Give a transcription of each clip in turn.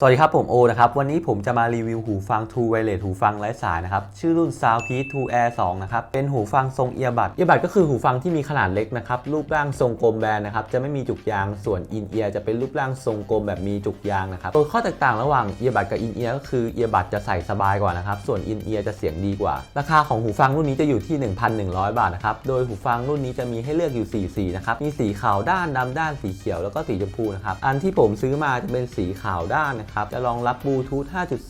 สวัสดีครับ ผมโอนะครับ วันนี้ผมจะมารีวิวหูฟัง True Wireless หูฟังไร้สายนะครับ ชื่อรุ่น Soundpeace True Air 2 นะครับ เป็นหูฟังทรงเอียบัดเอียบัดก็คือหูฟังที่มีขนาดเล็กนะครับ รูปร่างทรงกลมแบนนะครับ จะไม่มีจุกยางส่วนอินเอียร์จะเป็นรูปร่างทรงกลมแบบมีจุกยางนะครับตัวข้อแตกต่างระหว่างเอียบัดกับอินเอียร์ก็คือเอียบัดจะใส่สบายกว่านะครับส่วนอินเอียร์จะเสียงดีกว่า ราคาของหูฟังรุ่นนี้จะอยู่ที่ 1,100 บาทนะครับโดยหูฟังรุ่นนี้จะมีให้เลือกอยู่4สีนะครับมีสีขาวด้านดำด้านสีเขียวแล้วก็สีชมพูนะครับอันที่ผมซื้อมาจะเป็นสีขาวด้านนะครับ จะรองรับบลูทูธ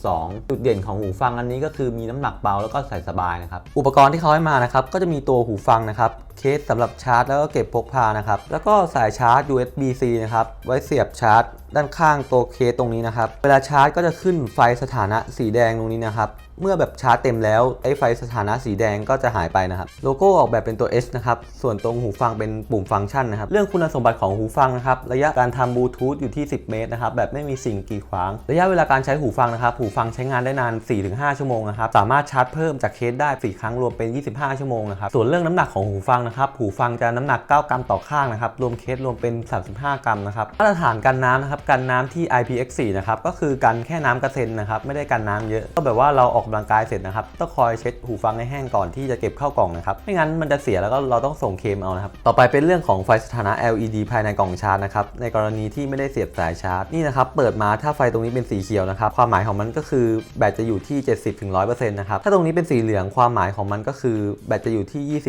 5.2 จุดเด่นของหูฟังอันนี้ก็คือมีน้ำหนักเบาแล้วก็ใส่สบายนะครับ อุปกรณ์ที่เขาให้มานะครับ ก็จะมีตัวหูฟังนะครับ เคสสำหรับชาร์จ แล้วก็เก็บพกพานะครับ แล้วก็สายชาร์จ USB-C นะครับ ไว้เสียบชาร์จด้านข้างตัวเคสตรงนี้นะครับ เวลาชาร์จก็จะขึ้นไฟสถานะสีแดงตรงนี้นะครับ เมื่อแบบชาร์จเต็มแล้วไอ้ไฟสถานะสีแดงก็จะหายไปนะครับ โลโก้ออกแบบเป็นตัว S นะครับ ส่วนตรงหูฟังเป็นปุ่มฟังก์ชันนะครับ เรื่องคุณสมบัติของหูฟังนะครับ ระยะการทำบลูทูธอยู่ที่ 10 เมตรนะครับ แบบไม่มีสิ่งกีดขวาง ระยะเวลาการใช้หูฟังนะครับ หูฟังใช้งานได้นาน 4-5 ชั่วโมงนะครับ สามารถชาร์จเพิ่มจากเคสได้ 4 ครั้งรวมเป็น 25 ชั่วโมงนะครับ ส่วนเรื่องน้ำหนักของหูฟังนะครับ หูฟังจะน้ำหนัก 9 กรัมต่อข้างนะครับ รวมเคสรวมเป็น 35 กรัมนะครับ มาตรฐานกันน้ำนะครับกันน้ำที่ IPX4 นะครับก็คือกันแค่น้ำกระเซ็นนะครับไม่ได้กันน้ำเยอะ ก็แบบว่าเราออกกำลังกายเสร็จนะครับต้องคอยเช็ดหูฟังให้แห้งก่อนที่จะเก็บเข้ากล่องนะครับไม่งั้นมันจะเสียแล้วก็เราต้องส่งเคมเอานะครับต่อไปเป็นเรื่องของไฟสถานะ LED ภายในกล่องชาร์จนะครับในกรณีที่ไม่ได้เสียบสายชาร์จนี่นะครับเปิดมาถ้าไฟตรงนี้เป็นสีเขียวนะครับความหมายของมันก็คือแบตจะอยู่ที่ 70-100%นะครับถ้าตรงนี้เป็นสีเหลืองความหมายของมันก็คือแบตจะอยู่ที่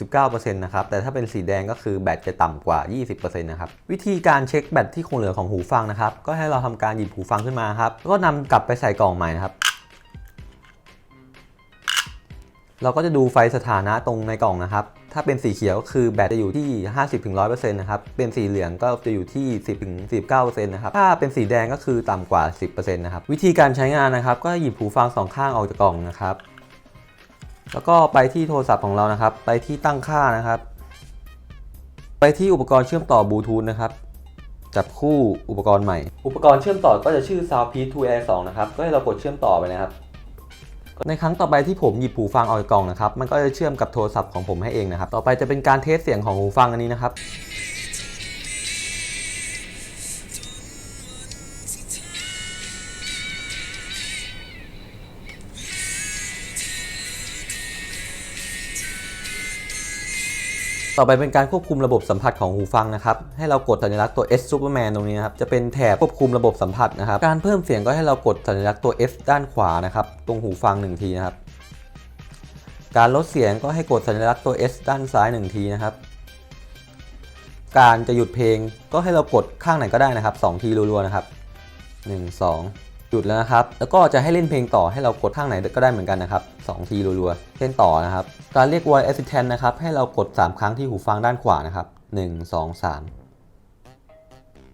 20-69%นะครับแต่ถ้าเป็นสีแดงก็คือแบตจะต่ำกว่า 20%นะครับวิธีการเช็คแบตที่คงเหลือของหูฟังนะครับ ก็ให้เราทำการหยิบหูฟังขึ้นมาครับแล้วก็นำกลับไปใส่กล่องใหม่นะครับ เราก็จะดูไฟสถานะตรงในกล่องนะครับ ถ้าเป็นสีเขียวคือแบตจะอยู่ที่ 50-100%นะครับ เป็นสีเหลืองก็จะอยู่ที่ 10-49%นะครับ ถ้าเป็นสีแดงก็คือต่ำกว่า 10%นะครับ วิธีการใช้งานนะครับ ก็หยิบหูฟังสองข้างออกจากกล่องนะครับ แล้วก็ไปที่โทรศัพท์ของเรานะครับ ไปที่ตั้งค่านะครับ ไปที่อุปกรณ์เชื่อมต่อบลูทูธนะครับ จับคู่อุปกรณ์ใหม่ อุปกรณ์เชื่อมต่อก็จะชื่อ Soundpeace 2 Air 2นะครับ ก็ให้เรากดเชื่อมต่อไปนะครับ ในครั้งต่อไปที่ผมหยิบหูฟังออกจากกล่องนะครับ มันก็จะเชื่อมกับโทรศัพท์ของผมให้เองนะครับ ต่อไปจะเป็นการเทสเสียงของหูฟังอันนี้นะครับ ต่อไปเป็นการควบคุมระบบสัมผัสของหูฟังนะครับ ให้เรากดสัญลักษณ์ตัว S Superman ตรงนี้นะครับ จะเป็นแถบควบคุมระบบสัมผัสนะครับ การเพิ่มเสียงก็ให้เรากดสัญลักษณ์ตัว S ด้านขวานะครับ ตรงหูฟังหนึ่งทีนะครับ การลดเสียงก็ให้กดสัญลักษณ์ตัว S ด้านซ้ายหนึ่งทีนะครับ การจะหยุดเพลงก็ให้เรากดข้างไหนก็ได้นะครับสองทีรัวๆนะครับ 1 2 หยุดแล้วนะครับ แล้วก็จะให้เล่นเพลงต่อให้เรากดข้างไหนก็ได้เหมือนกันนะครับ2ทีรัวๆเล่นต่อนะครับ การเรียก voice assistant นะครับ ให้เรากด 3 ครั้งที่หูฟังด้านขวานะครับ 1 2 3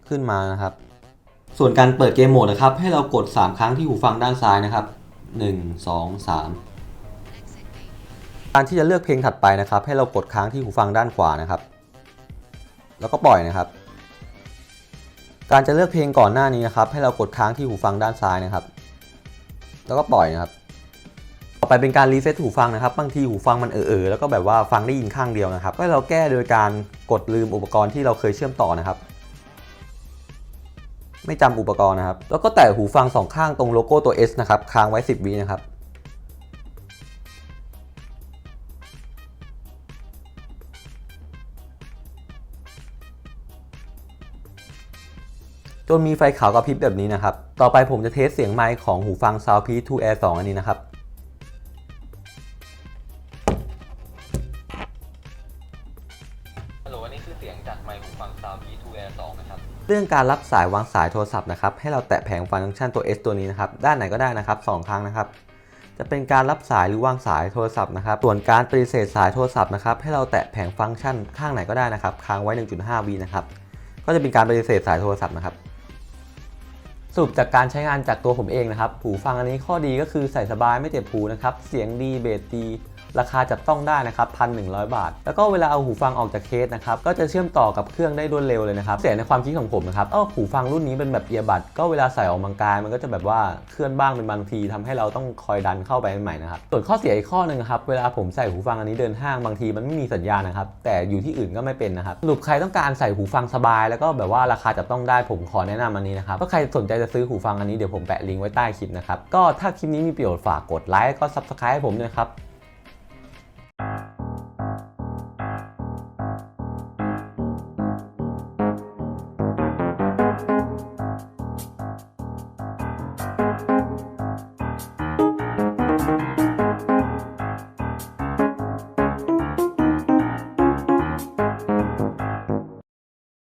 ขึ้นมานะครับ ส่วนการเปิดเกมโหมดนะครับ ให้เรากด 3 ครั้งที่หูฟังด้านซ้ายนะครับ 1 2 3 การที่จะเลือกเพลงถัดไปนะครับ ให้เรากดค้างที่หูฟังด้านขวานะครับ แล้วก็ปล่อยนะครับ การจะเลือกเพลงก่อนหน้านี้นะครับ ให้เรากดค้างที่หูฟังด้านซ้ายนะครับ แล้วก็ปล่อยนะครับ ต่อไปเป็นการรีเซ็ตหูฟังนะครับ บางทีหูฟังมันเออๆแล้วก็แบบว่าฟังได้ยินข้างเดียวนะครับ ก็ให้เราแก้โดยการกดลืมอุปกรณ์ที่เราเคยเชื่อมต่อนะครับ ไม่จำอุปกรณ์นะครับ แล้วก็แตะหูฟังสองข้างตรงโลโก้ตัว S นะครับ ค้างไว้ 10วินะครับ จนมีไฟขาวกระพริบแบบนี้นะครับ ต่อไปผมจะเทสเสียงไมค์ของหูฟัง Soundpeace 2 Air 2 อันนี้นะครับ ฮัลโหลอันนี้คือเสียงจากไมค์หูฟัง Soundpeace 2 Air 2 นะครับ เรื่องการรับสายวางสายโทรศัพท์นะครับ ให้เราแตะแผงฟังก์ชันตัว S ตัวนี้นะครับ ด้านไหนก็ได้นะครับ 2 ครั้งนะครับ จะเป็นการรับสายหรือวางสายโทรศัพท์นะครับ ส่วนการปฏิเสธสายโทรศัพท์นะครับ ให้เราแตะแผงฟังก์ชันข้างไหนก็ได้นะครับ ค้างไว้ 1.5วินะครับ ก็จะเป็นการปฏิเสธสายโทรศัพท์นะครับส รุปจากการใช้งานจากตัวผมเองนะครับ หูฟังอันนี้ข้อดีก็คือใส่สบายไม่เจ็บหูนะครับ เสียงดีเบสดี ราคาจับต้องได้นะครับพันหนึ่งบาท แล้วก็เวลาเอาหูฟังออกจากเคสนะครับก็จะเชื่อมต่อกับเครื่องได้รวดเร็วเลยนะครับเสียในความคิดของผมนะครับเออหูฟังรุ่นนี้เป็นแบบเอียบัดก็เวลาใส่ออกกำลังกายมันก็จะแบบว่าเคลื่อนบ้างเป็นบางทีทำให้เราต้องคอยดันเข้าไปใหม่นะครับส่วนข้อเสียอีกข้อหนึ่งครับเวลาผมใส่หูฟังอันนี้เดินห้างบางทีมันไม่มีสัญญาณนะครับแต่อยู่ที่อื่นก็ไม่เป็นนะครับสรุปใครต้องการใส่หูฟังสบาย แล้วก็แบบว่าราคาจับต้องได้ผมขอแนะนำอันนี้นะครับก็ใครสนใจจะซื้อหูฟังอันนี้เดี๋ยวผมแปะลิงก์ไว้ใต้คลิปนะครับก็ถ้าคลิปนี้มีประโยชน์ฝากกดไลค์ก็ subscribe ให้ผมด้วยนะครับ